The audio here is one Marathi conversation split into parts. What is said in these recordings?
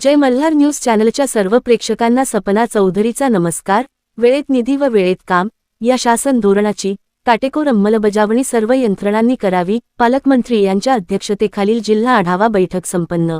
जय मल्हार न्यूज चॅनलच्या सर्व प्रेक्षकांना सपना चौधरीचा नमस्कार. वेळेत निधी व वेळेत काम. या शासन धोरणाची काटेकोर अंमलबजावणी सर्व यंत्रणांनी करावी पालकमंत्री यांच्या अध्यक्षतेखालील जिल्हा आढावा बैठक संपन्न.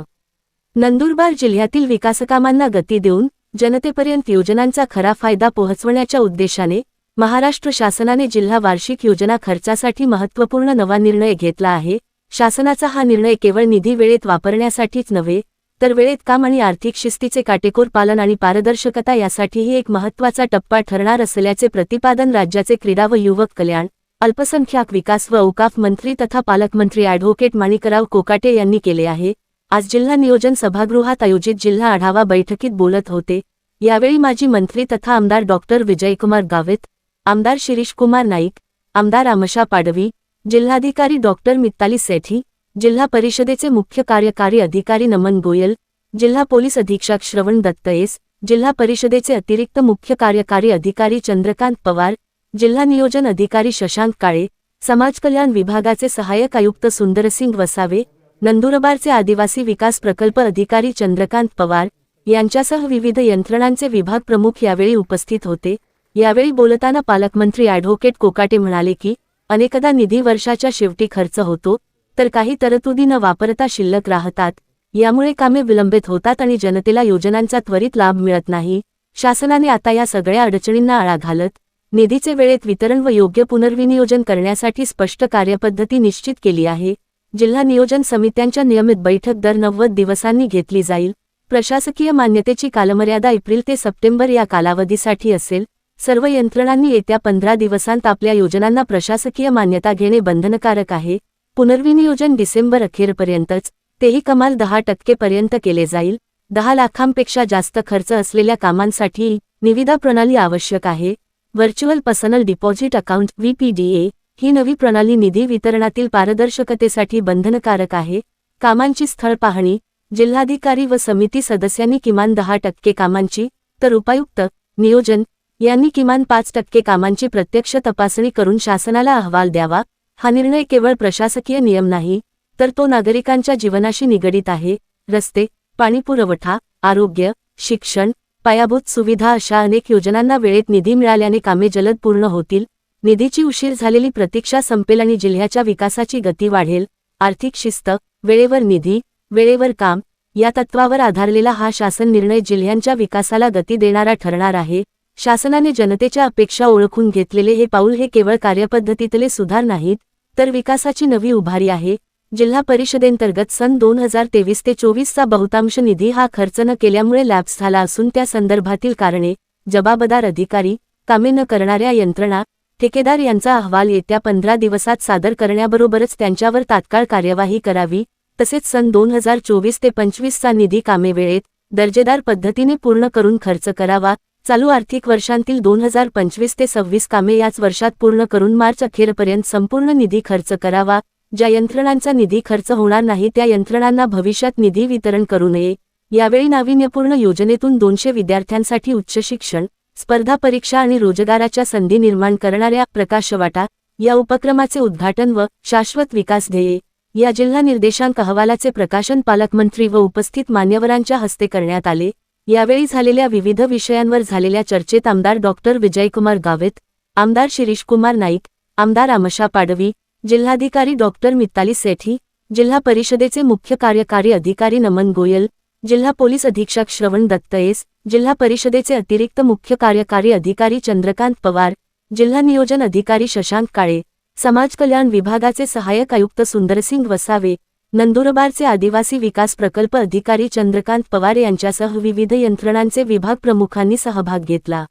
नंदुरबार जिल्ह्यातील विकासकामांना गती देऊन जनतेपर्यंत योजनांचा खरा फायदा पोहोचवण्याच्या उद्देशाने महाराष्ट्र शासनाने जिल्हा वार्षिक योजना खर्चासाठी महत्त्वपूर्ण नवा निर्णय घेतला आहे. शासनाचा हा निर्णय केवळ निधी वेळेत वापरण्यासाठीच नव्हे तर वेळेत काम आणि आर्थिक शिस्तीचे काटेकोर पालन आणि पारदर्शकता यासाठीही एक महत्त्वाचा टप्पा ठरणार असल्याचे प्रतिपादन राज्याचे क्रीडा व युवक कल्याण अल्पसंख्याक विकास व औकाफ मंत्री तथा पालकमंत्री ॲडव्होकेट माणिकराव कोकाटे यांनी केले आहे. आज जिल्हा नियोजन सभागृहात आयोजित जिल्हा आढावा बैठकीत बोलत होते. यावेळी माजी मंत्री तथा आमदार डॉक्टर विजयकुमार गावित आमदार शिरीषकुमार नाईक आमदार आमशा पाडवी जिल्हाधिकारी डॉक्टर मित्ताली सेठी जिल्हा परिषदेचे मुख्य कार्यकारी अधिकारी नमन गोयल जिल्हा पोलीस अधीक्षक श्रवण दत्तयेस जिल्हा परिषदेचे अतिरिक्त मुख्य कार्यकारी अधिकारी चंद्रकांत पवार जिल्हा नियोजन अधिकारी शशांक काळे समाज कल्याण विभागाचे सहाय्यक आयुक्त सुंदरसिंग वसावे नंदुरबारचे आदिवासी विकास प्रकल्प अधिकारी चंद्रकांत पवार यांच्यासह विविध यंत्रणांचे विभाग प्रमुख यावेळी उपस्थित होते. यावेळी बोलताना पालकमंत्री ॲडव्होकेट कोकाटे म्हणाले की अनेकदा निधी वर्षाच्या शेवटी खर्च होतो तर काही तरतुदी न वापरता शिल्लक राहतात यामुळे कामे विलंबित होतात आणि जनतेला योजनांचा त्वरित लाभ मिळत नाही. शासनाने आता या सगळ्या अडचणींना आळा घालत निधीचे वेळेत वितरण व योग्य पुनर्विनियोजन करण्यासाठी स्पष्ट कार्यपद्धती निश्चित केली आहे. जिल्हा नियोजन समित्यांच्या नियमित बैठक दर नव्वद दिवसांनी घेतली जाईल. प्रशासकीय मान्यतेची कालमर्यादा एप्रिल ते सप्टेंबर या कालावधीसाठी असेल. सर्व यंत्रणांनी येत्या पंधरा दिवसांत आपल्या योजनांना प्रशासकीय मान्यता घेणे बंधनकारक आहे. पुनर्विनियोजन डिसेंबर अखेरपर्यंतच तेही कमाल दहा टक्केपर्यंत केले जाईल दहा लाखांपेक्षा जास्त खर्च असलेल्या कामांसाठी निविदा प्रणाली आवश्यक आहे virtual personal deposit account VPDA ही नवी प्रणाली निधी वितरणातील पारदर्शकतेसाठी बंधनकारक आहे कामांची स्थळ पाहणी जिल्हाधिकारी व समिती सदस्यांनी किमान दहा टक्के कामांची तर उपायुक्त नियोजन यांनी किमान पाच टक्के कामांची प्रत्यक्ष तपासणी करून शासनाला अहवाल द्यावा हा निर्णय केवळ प्रशासकीय नियम नाही तर तो नागरिकांच्या जीवनाशी निगडीत आहे रस्ते पाणीपुरवठा आरोग्य शिक्षण पायाभूत सुविधा अशा अनेक योजनांना वेळेत निधी मिळाल्याने कामे जलद पूर्ण होतील निधीची उशीर झालेली प्रतीक्षा संपेल आणि जिल्ह्याच्या विकासाची गती वाढेल आर्थिक शिस्त वेळेवर निधी वेळेवर काम या तत्वावर आधारलेला हा शासन निर्णय जिल्ह्यांच्या विकासाला गती देणारा ठरणार आहे शासनाने जनतेच्या अपेक्षा ओळखून घेतलेले हे पाऊल हे केवळ कार्यपद्धतीतले सुधार नाहीत तर विकासाची नवी उभारी आहे. जिल्हा परिषदेंतर्गत सन दोन हजार तेवीस ते चोवीसचा बहुतांश निधी हा खर्च न केल्यामुळे लॅप्स झाला असून त्या संदर्भातील कारणे जबाबदार अधिकारी कामे न करणाऱ्या यंत्रणा ठेकेदार यांचा अहवाल येत्या पंधरा दिवसात सादर करण्याबरोबरच त्यांच्यावर तात्काळ कार्यवाही करावी तसेच सन दोन हजार चोवीस ते पंचवीसचा निधी कामे वेळेत दर्जेदार पद्धतीने पूर्ण करून खर्च करावा चालू आर्थिक वर्षांतील दोन हजार पंचवीस ते सव्वीस कामे याच वर्षात पूर्ण करून मार्च अखेरपर्यंत संपूर्ण निधी खर्च करावा. ज्या यंत्रणांचा निधी खर्च होणार नाही त्या यंत्रणांना भविष्यात निधी वितरण करू नये. यावेळी नाविन्यपूर्ण योजनेतून दोनशे विद्यार्थ्यांसाठी उच्च शिक्षण स्पर्धा परीक्षा आणि रोजगाराच्या संधी निर्माण करणाऱ्या प्रकाशवाटा या उपक्रमाचे उद्घाटन व शाश्वत विकास ध्येये या जिल्हा निर्देशांक अहवालाचे प्रकाशन पालकमंत्री व उपस्थित मान्यवरांच्या हस्ते करण्यात आले. यावेळी झालेल्या विविध विषयांवर झालेल्या चर्चेत आमदार डॉक्टर विजयकुमार गावित आमदार शिरीषकुमार नाईक आमदार आमशा पाडवी जिल्हाधिकारी डॉक्टर मित्ताली सेठी जिल्हा परिषदेचे मुख्य कार्यकारी अधिकारी नमन गोयल जिल्हा पोलीस अधीक्षक श्रवण दत्तयेस जिल्हा परिषदेचे अतिरिक्त मुख्य कार्यकारी अधिकारी चंद्रकांत पवार जिल्हा नियोजन अधिकारी शशांक काळे समाज कल्याण विभागाचे सहाय्यक आयुक्त सुंदरसिंग वसावे नंदुरबारचे आदिवासी विकास प्रकल्प अधिकारी चंद्रकांत पवार यांच्यासह विविध यंत्रणांचे विभाग प्रमुखांनी सहभाग घेतला.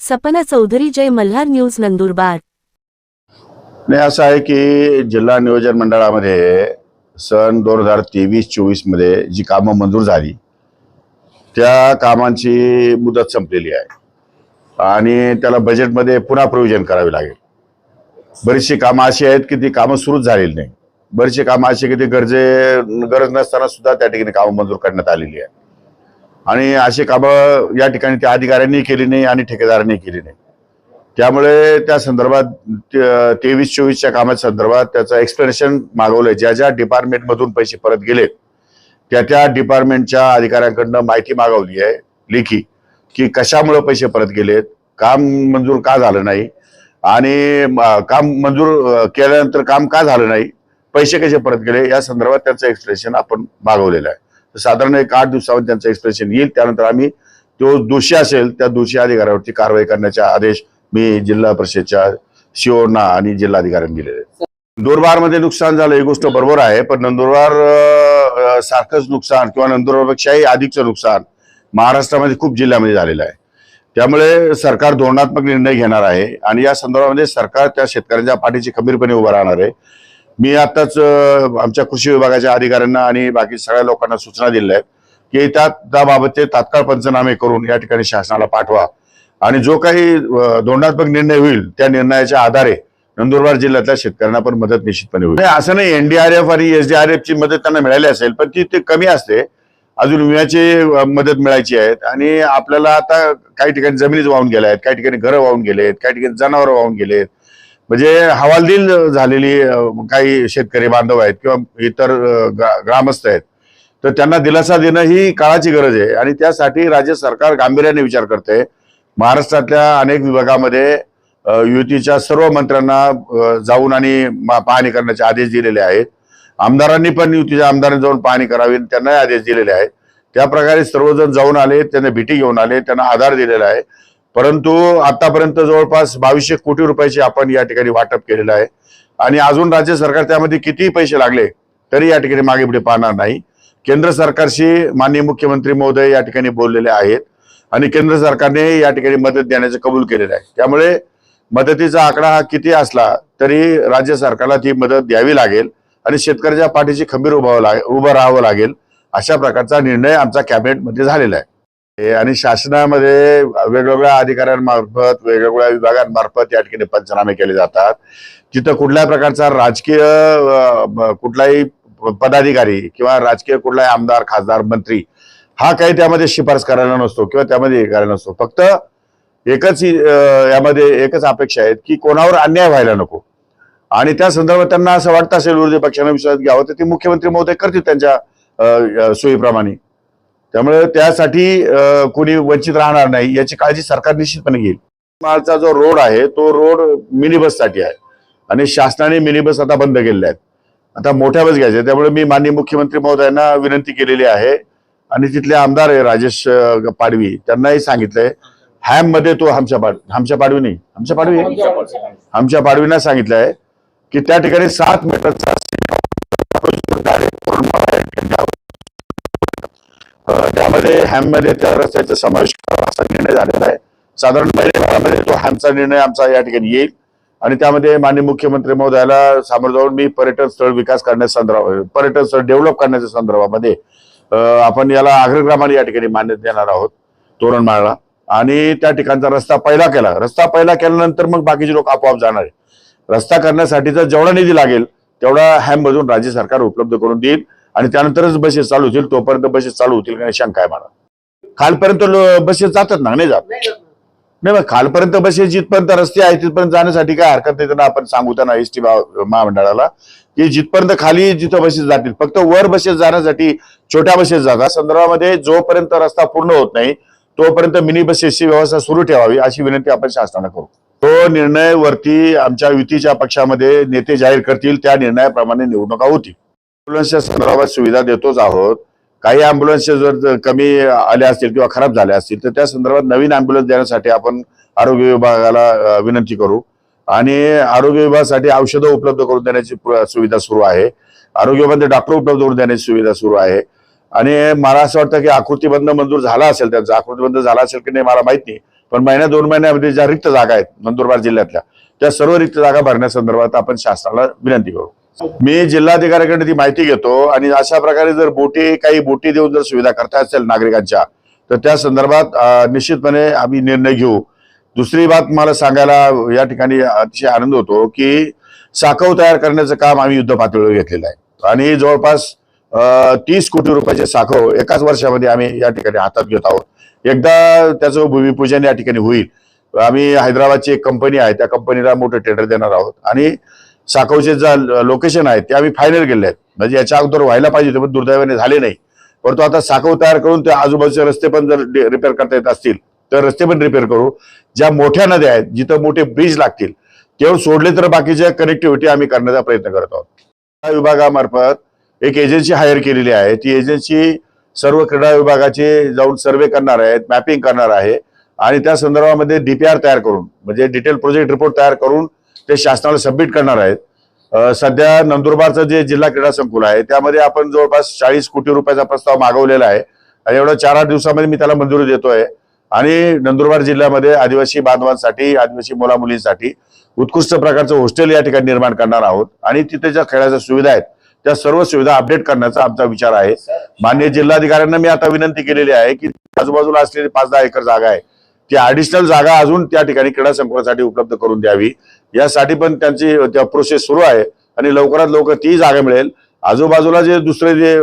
सपना चौधरी जय मल्हार न्यूज नंदुरबार. नाही असं आहे की जिल्हा नियोजन मंडळामध्ये सन दोन हजार तेवीस चोवीसमध्ये जी कामं मंजूर झाली त्या कामांची मुदत संपलेली आहे. आणि त्याला बजेटमध्ये पुन्हा प्रयोजन करावे लागेल. बरीचशी कामं अशी आहेत की ती कामं सुरूच झालेली नाही बरीचशी कामं अशी की ती गरजे गरज नसताना सुद्धा त्या ठिकाणी कामं मंजूर करण्यात आलेली आहे. आणि अशी कामं या ठिकाणी त्या अधिकाऱ्यांनी केली नाही आणि ठेकेदारांनी केली नाही. त्यामुळे त्या संदर्भात तेवीस चोवीसच्या कामाच्या संदर्भात त्याचं एक्सप्लेनेशन मागवलंय. ज्या ज्या डिपार्टमेंटमधून पैसे परत गेले त्या त्या डिपार्टमेंटच्या अधिकाऱ्यांकडनं माहिती मागवली आहे लेखी की कशामुळे पैसे परत गेलेत काम मंजूर का झालं नाही आणि म- काम मंजूर केल्यानंतर काम का झालं नाही पैसे कसे परत गेले या संदर्भात त्यांचं एक्सप्रेशन आपण मागवलेलं आहे. साधारण एक आठ दिवसावर त्यांचं एक्सप्रेशन येईल. त्यानंतर आम्ही तो दोषी असेल त्या दोषी अधिकाऱ्यावरती कारवाई करण्याचे आदेश मी जिल्हा परिषदच्या शिवना आणि जिल्हाधिकाऱ्यांनी दिलेले आहेत. नंदुरबारमध्ये नुकसान झालं ही गोष्ट बरोबर आहे पण नंदुरबार सारखंच नुकसान किंवा नंदुरबारपेक्षाही अधिकचं नुकसान महाराष्ट्रामध्ये खूप जिल्ह्यामध्ये झालेलं आहे. त्यामुळे सरकार धोरणात्मक निर्णय घेणार आहे आणि या संदर्भामध्ये सरकार त्या शेतकऱ्यांच्या पाठीची खंबीरपणे उभं राहणार आहे. मी आताच आमच्या कृषी विभागाच्या अधिकाऱ्यांना आणि बाकी सगळ्या लोकांना सूचना दिल्या आहेत की त्या त्याबाबतचे तात्काळ पंचनामे करून या ठिकाणी शासनाला पाठवा. आणि जो काही धोरणात्मक निर्णय होईल त्या निर्णयाच्या आधारे नंदुरबार जिल्ह्यातल्या शेतकऱ्यांना पण मदत निश्चितपणे होईल. असं नाही एनडीआरएफ आणि एसडीआरएफ ची मदत त्यांना मिळाली असेल पण ती ते कमी असते. अजून विम्याची मदत मिळायची आहे आणि आपल्याला आता काही ठिकाणी जमिनीच वाहून गेल्या आहेत काही ठिकाणी घरं वाहून गेलेत काही ठिकाणी जनावरं वाहून गेलेत म्हणजे हवालदिल झालेली काही शेतकरी बांधव आहेत किंवा इतर ग्रामस्थ आहेत तर त्यांना दिलासा देणं ही काळाची गरज आहे. आणि त्यासाठी राज्य सरकार गांभीर्याने विचार करते. महाराष्ट्रातल्या अनेक विभागामध्ये युतीच्या सर्व मंत्र्यांना जाऊन आणि पाहणी करण्याचे आदेश दिलेले आहेत. आमदारांनी पण युतीच्या आमदारांनी जाऊन पाहणी करावी आणि त्यांनाही आदेश दिलेले आहेत. त्या प्रकारे सर्वजण जाऊन आले त्यांना भेटी घेऊन आले त्यांना आधार दिलेला आहे. परंतु आतापर्यंत जवळपास बावीसशे कोटी रुपयाची आपण या ठिकाणी वाटप केलेलं आहे. आणि अजून राज्य सरकार त्यामध्ये कितीही पैसे लागले तरी या ठिकाणी मागे पुढे पाहणार नाही. केंद्र सरकारशी माननीय मुख्यमंत्री महोदय या ठिकाणी बोललेले आहेत आणि केंद्र सरकारने या ठिकाणी मदत देण्याचं कबूल केलेलं आहे. त्यामुळे मदतीचा आकडा हा किती असला तरी राज्य सरकारला ती मदत द्यावी लागेल आणि शेतकऱ्याच्या पाठीशी खंबीर उभावं लागे उभं राहावं लागेल अशा प्रकारचा निर्णय आमचा कॅबिनेटमध्ये झालेला आहे. हे आणि शासनामध्ये वेगवेगळ्या अधिकाऱ्यांमार्फत वेगवेगळ्या विभागांमार्फत या ठिकाणी पंचनामे केले जातात. तिथं कुठल्याही प्रकारचा राजकीय कुठलाही पदाधिकारी किंवा राजकीय कुठलाही आमदार खासदार मंत्री हा काही त्यामध्ये शिफारस करायला नसतो किंवा त्यामध्ये हे करायला नसतो. फक्त एकच यामध्ये एकच अपेक्षा आहेत की कोणावर अन्याय व्हायला नको. आणि त्या संदर्भात त्यांना असं वाटतं असेल विरोधी पक्षांना विश्वास घ्यावं तर ते मुख्यमंत्री महोदय करतील त्यांच्या सोयीप्रमाणे. त्यामुळे त्यासाठी कोणी वंचित राहणार नाही याची काळजी सरकार निश्चितपणे घेईल. माळचा जो रोड आहे तो रोड मिनी बससाठी आहे. आणि शासनाने मिनी बस आता बंद केलेल्या आहेत. आता मोठ्या बस घ्यायच्या त्यामुळे मी माननीय मुख्यमंत्री महोदयांना विनंती केलेली आहे. आणि तिथले आमदार आहे राजेश पाडवी त्यांनाही सांगितलंय. हॅममध्ये तो आमच्या पाड आमच्या पाडवी नाही आमच्या पाडवी? आहे? आमच्या पाडवींना सांगितलंय की त्या ठिकाणी सात मीटरचा त्यामध्ये हॅममध्ये त्या रस्त्याचा समावेश करावा असा निर्णय झालेला आहे. साधारण महिन्याभरामध्ये तो हॅमचा निर्णय आमचा या ठिकाणी येईल. आणि त्यामध्ये माननीय मुख्यमंत्री महोदयाला सामोरं जाऊन मी पर्यटन स्थळ विकास करण्याच्या संदर्भात पर्यटन स्थळ डेव्हलप करण्याच्या संदर्भामध्ये आपण याला अग्रग्रामाने या ठिकाणी मान्यता देणार आहोत तोरणमाळला आणि त्या ठिकाणचा रस्ता पहिला केला. रस्ता पहिला केल्यानंतर मग बाकीचे लोक आपोआप जाणार आहे रस्ता करण्यासाठीचा जेवढा निधी लागेल तेवढा हॅम मधून राज्य सरकार उपलब्ध करून देईल. आणि त्यानंतरच बसेस चालू होतील तोपर्यंत बसेस चालू होतील का नाही शंका आहे मला. खालपर्यंत बसेस जातात ना नाही जात? नाही मग खालपर्यंत बसेस जिथपर्यंत रस्ते आहेत तिथपर्यंत जाण्यासाठी काय हरकत नाही? त्यांना आपण सांगू त्यांना एस टी महामंडळाला की जिथपर्यंत खाली जिथं बसेस जातील फक्त वर बसेस जाण्यासाठी छोट्या बसेस जातात. संदर्भामध्ये जोपर्यंत रस्ता पूर्ण होत नाही तोपर्यंत मिनी बसेसची व्यवस्था सुरू ठेवावी अशी विनंती आपण शासनाला करू. तो निर्णय वरती आमच्या युतीच्या पक्षामध्ये नेते जाहीर करतील त्या निर्णयाप्रमाणे निवडणुका होतील. ॲम्ब्युलन्सच्या संदर्भात सुविधा देतोच आहोत. काही अँब्युलन्सचे जर कमी आल्या असतील किंवा खराब झाल्या असतील तर त्या संदर्भात नवीन ॲम्ब्युलन्स देण्यासाठी आपण आरोग्य विभागाला विनंती करू. आणि आरोग्य विभागासाठी औषधं उपलब्ध करून देण्याची सुविधा सुरू आहे. आरोग्य विभागामध्ये डॉक्टर उपलब्ध करून देण्याची सुविधा सुरू आहे. आणि मला असं वाटतं की आकृतीबंध मंजूर झाला असेल त्यांचा आकृतीबंध झाला असेल की नाही मला माहीत नाही पण महिन्या दोन महिन्यामध्ये ज्या रिक्त जागा आहेत नंदुरबार जिल्ह्यातल्या त्या सर्व रिक्त जागा भरण्यासंदर्भात आपण शासनाला विनंती करू. मी जिल्हाधिकाऱ्याकडे ती माहिती घेतो आणि अशा प्रकारे जर बोटी काही बोटी देऊन जर सुविधा करता असेल नागरिकांच्या तर त्या संदर्भात निश्चितपणे आम्ही निर्णय घेऊ. दुसरी बात मला सांगायला या ठिकाणी अतिशय आनंद होतो की साखव तयार करण्याचं काम आम्ही युद्ध पातळीवर घेतलेलं आहे. आणि जवळपास तीस कोटी रुपयाचे साखव एकाच वर्षामध्ये आम्ही या ठिकाणी हातात घेत आहोत. एकदा त्याचं भूमिपूजन या ठिकाणी होईल. आम्ही हैदराबादची एक कंपनी आहे त्या कंपनीला मोठं टेंडर देणार आहोत. आणि साखवचे जे लोकेशन आहे ते आम्ही फायनल केले आहेत. म्हणजे याच्या अगोदर व्हायला पाहिजे होते पण दुर्दैवाने झाले नाही. परंतु आता साखव तयार करून ते आजूबाजूचे रस्ते पण जर रिपेअर करता येत असतील तर रस्ते पण रिपेअर करू. ज्या मोठ्या नद्या आहेत जिथं मोठे ब्रिज लागतील तेवढं सोडले तर बाकीच्या कनेक्टिव्हिटी आम्ही करण्याचा प्रयत्न करत आहोत. क्रीडा विभागामार्फत एक एजन्सी हायर केलेली आहे. ती एजन्सी सर्व क्रीडा विभागाचे जाऊन सर्वे करणार आहेत मॅपिंग करणार आहे. आणि त्या संदर्भामध्ये डीपीआर तयार करून म्हणजे डिटेल प्रोजेक्ट रिपोर्ट तयार करून ते शासनाला सबमिट करणार आहेत. सध्या नंदुरबारचं जे जिल्हा क्रीडा संकुल आहे त्यामध्ये आपण जवळपास चाळीस कोटी रुपयाचा प्रस्ताव मागवलेला आहे. आणि एवढ्या चार आठ दिवसामध्ये मी त्याला मंजुरी देतोय. आणि नंदुरबार जिल्ह्यामध्ये आदिवासी बांधवांसाठी आदिवासी मुला मुलींसाठी उत्कृष्ट प्रकारचं हॉस्टेल या ठिकाणी निर्माण करणार आहोत. आणि तिथे ज्या खेळाच्या सुविधा आहेत त्या सर्व सुविधा अपडेट करण्याचा आमचा विचार आहे. मान्य जिल्हाधिकाऱ्यांना मी आता विनंती केलेली आहे की आजूबाजूला असलेली पाच दहा एकर जागा आहे ती ऍडिशनल जागा अजून त्या ठिकाणी क्रीडा संकुलासाठी उपलब्ध करून द्यावी. यासाठी पण त्यांची त्या प्रोसेस सुरू आहे आणि लवकरात लवकर ती जागा मिळेल. आजूबाजूला जे दुसरे जे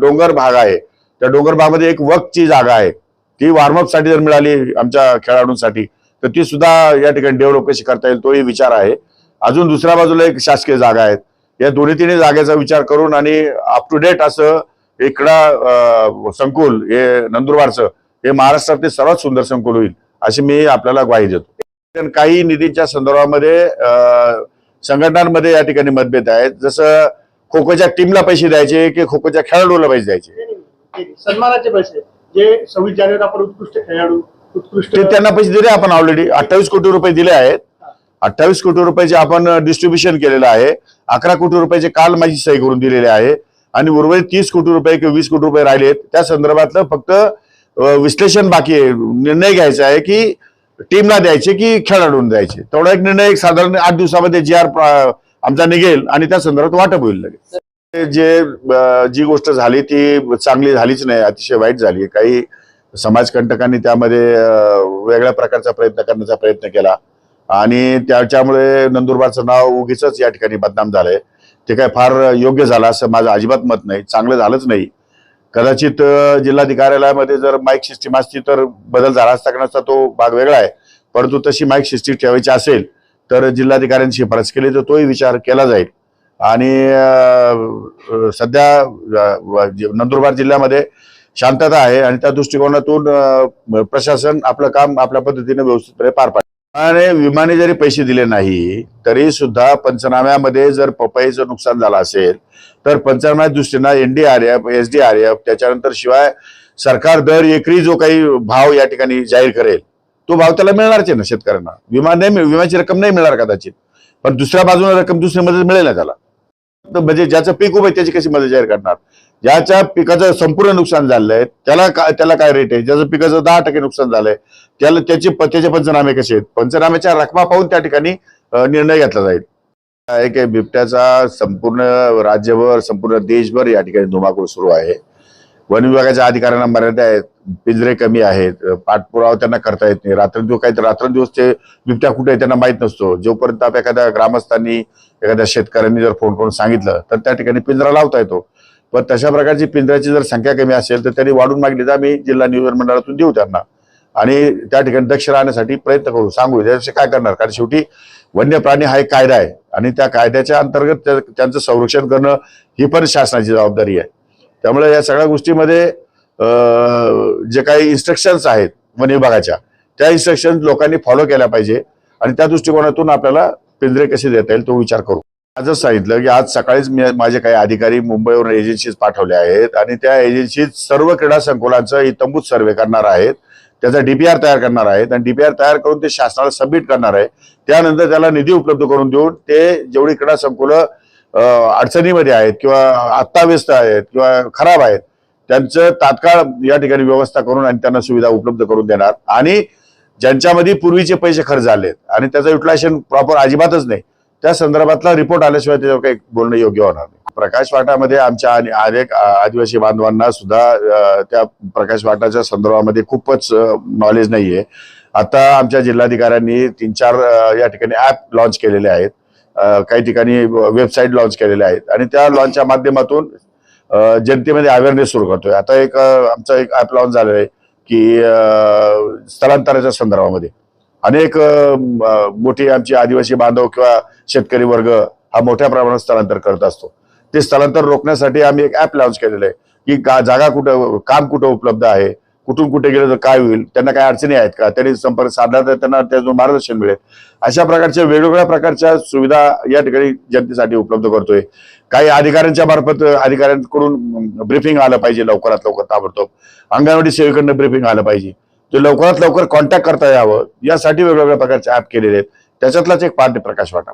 डोंगर भाग आहे त्या डोंगर भागामध्ये एक वकची जागा आहे. ती वॉर्मअपसाठी जर मिळाली आमच्या खेळाडूंसाठी तर ती सुद्धा या ठिकाणी डेव्हलप कशी करता येईल तोही विचार आहे. अजून दुसऱ्या बाजूला एक शासकीय जागा आहेत. या दोन्ही तिन्ही जागेचा विचार करून आणि अप टू डेट असं एक क्रीडा संकुल हे नंदुरबारचं हे महाराष्ट्रातले सर्वात सुंदर संकुल होईल. अशी मी आपल्याला ग्वाही देतो. काही निधीच्या संदर्भामध्ये संघटनांमध्ये या ठिकाणी मतभेद आहेत. जसं खो खोच्या टीमला पैसे द्यायचे की खो खोच्या खेळाडूला पैसे द्यायचे. सन्मानाचे पैसे जे सव्वीस जानेवारी आपण उत्कृष्ट खेळाडू उत्कृष्ट त्यांना पैसे दिले आपण ऑलरेडी अठ्ठावीस कोटी रुपये दिले आहेत. अठ्ठावीस कोटी रुपयाचे आपण डिस्ट्रीब्युशन केलेलं आहे. अकरा कोटी रुपयाचे काल माझी सही करून दिलेले आहे. आणि उर्वरित तीस कोटी रुपये किंवा वीस कोटी रुपये राहिलेत. त्या संदर्भातलं फक्त विश्लेषण बाकी आहे. निर्णय घ्यायचा आहे की टीमला द्यायचे की खेळाडूंना द्यायचे. तेवढा एक निर्णय एक साधारण आठ दिवसामध्ये जी आर आमचा निघेल आणि त्या संदर्भात वाटप होईल लगेच. जे जी गोष्ट झाली ती चांगली झालीच नाही अतिशय वाईट झाली काही समाजकंटकांनी त्यामध्ये वेगळ्या प्रकारचा प्रयत्न करण्याचा प्रयत्न केला. आणि त्याच्यामुळे नंदुरबारचं नाव उगीच या ठिकाणी बदनाम झालंय. ते काय फार योग्य झालं असं माझं अजिबात मत नाही. चांगलं झालंच नाही. कदाचित अं, जिल्हाधिकार्यालयामध्ये जर माईक सिस्टीम असती तर बदल झाला असता करण्याचा तो भाग वेगळा आहे. परंतु तशी माईक सिस्टीम ठेवायची असेल तर जिल्हाधिकाऱ्यांची शिफारस केली तर तोही विचार केला जाईल. आणि सध्या नंदुरबार जिल्ह्यामध्ये शांतता आहे आणि त्या दृष्टिकोनातून प्रशासन आपलं काम आपल्या पद्धतीने व्यवस्थितपणे पार पाडते. आणि विमाने जरी पैसे दिले नाही तरी सुद्धा पंचनाम्यामध्ये जर पपईचं नुकसान झालं असेल तर पंचनाम्या दृष्टीनं एनडीआरएफ एसडीआरएफ त्याच्यानंतर शिवाय सरकार दर एकरी जो काही भाव या ठिकाणी जाहीर करेल तो भाव त्याला मिळणारच आहे ना शेतकऱ्यांना. विमा नाही विम्याची रक्कम नाही मिळणार कदाचित पण दुसऱ्या बाजूला रक्कम दुसरी मदत मिळेल ना त्याला. म्हणजे ज्याचं पीक उभं त्याची कशी मदत जाहीर करणार? ज्याच्या पिकाचं संपूर्ण नुकसान झालंय त्याला काय त्याला काय रेट आहे? ज्याचं पिकाचं दहा टक्के नुकसान झालंय त्याला त्याचे त्याचे पंचनामे कसे आहेत? पंचनाम्याच्या रकमा पाहून त्या ठिकाणी निर्णय घेतला जाईल. एक बिबट्याचा संपूर्ण राज्यभर संपूर्ण देशभर या ठिकाणी धुमाकूळ सुरू आहे. वन विभागाच्या अधिकाऱ्यांना मर्यादा आहेत पिंजरे कमी आहेत पाठपुरावा त्यांना करता येत नाही. रात्रंदिवस काही रात्रंदिवस ते बिबट्या कुठे आहे त्यांना माहीत नसतो. जोपर्यंत आप एखाद्या ग्रामस्थांनी एखाद्या शेतकऱ्यांनी जर फोन करून सांगितलं तर त्या ठिकाणी पिंजरा लावता येतो. पण तशा प्रकारची पिंजऱ्याची जर संख्या कमी असेल तर त्यांनी वाढून मागली. तर आम्ही जिल्हा नियोजन मंडळातून देऊ त्यांना. आणि त्या ठिकाणी दक्ष राहण्यासाठी प्रयत्न करू. सांगू त्याविषयी काय करणार? कारण शेवटी वन्य प्राणी हा एक कायदा आहे. आणि त्या कायद्याच्या अंतर्गत त्या- त्यांचं संरक्षण करणं ही पण शासनाची जबाबदारी आहे. त्यामुळे या सगळ्या गोष्टीमध्ये जे काही इन्स्ट्रक्शन्स आहेत वन विभागाच्या त्या इन्स्ट्रक्शन लोकांनी फॉलो केल्या पाहिजे. आणि त्या दृष्टिकोनातून आपल्याला पिंजरे कसे देता येईल तो विचार करू. आजच सांगितलं की आज सकाळीच मी माझे काही अधिकारी मुंबईवरून एजन्सीज पाठवले आहेत आणि त्या एजन्सीज सर्व क्रीडा संकुलांचं तंबूत सर्वे करणार आहेत. त्याचा डीपीआर तयार करणार आहेत आणि डीपीआर तयार करून ते शासनाला सबमिट करणार आहे. त्यानंतर त्याला निधी उपलब्ध करून देऊन ते जेवढी क्रीडा संकुलं अडचणीमध्ये आहेत किंवा आत्ताव्यस्त आहेत किंवा खराब आहेत त्यांचं तात्काळ या ठिकाणी व्यवस्था करून आणि त्यांना सुविधा उपलब्ध करून देणार. आणि ज्यांच्यामध्ये पूर्वीचे पैसे खर्च झालेत आणि त्याचं युटिलायझेशन प्रॉपर अजिबातच नाही त्या संदर्भातला रिपोर्ट आल्याशिवाय त्याच्यावर काही बोलणं योग्य होणार नाही. प्रकाश वाटामध्ये आमच्या आणि अनेक आदिवासी बांधवांना सुद्धा त्या प्रकाश वाटाच्या संदर्भामध्ये खूपच नॉलेज नाहीये. आता आमच्या जिल्हाधिकाऱ्यांनी तीन चार या ठिकाणी ऍप लॉन्च केलेले आहेत. काही ठिकाणी वेबसाईट लॉन्च केलेल्या आहेत. आणि त्या लॉन्चच्या माध्यमातून जनतेमध्ये अवेअरनेस सुरू करतोय. आता एक आमचं आमचा एक ऍप लॉन्च झालेला आहे की स्थलांतराच्या संदर्भामध्ये. अनेक मोठी आमची आदिवासी बांधव किंवा शेतकरी वर्ग हा मोठ्या प्रमाणात स्थलांतर करत असतो. ते स्थलांतर रोखण्यासाठी आम्ही एक ऍप लॉन्च केलेलं आहे की का जागा कुठं काम कुठं उपलब्ध आहे कुठून कुठे गेलं तर काय होईल त्यांना काय अडचणी आहेत का त्यांनी संपर्क साधला तर त्यांना त्यातून मार्गदर्शन मिळेल. अशा प्रकारच्या वेगवेगळ्या प्रकारच्या सुविधा या ठिकाणी जनतेसाठी उपलब्ध करतोय. काही अधिकाऱ्यांच्या मार्फत अधिकाऱ्यांकडून ब्रीफिंग आलं पाहिजे लवकरात लवकर ताबडतोब. अंगणवाडी सेवेकडनं ब्रीफिंग आलं पाहिजे. ते लवकरात लवकर कॉन्टॅक्ट करता यावं यासाठी वेगवेगळ्या प्रकारचे ऍप केलेले आहेत. त्याच्यातलाच एक पार्ट प्रकाश वाटा.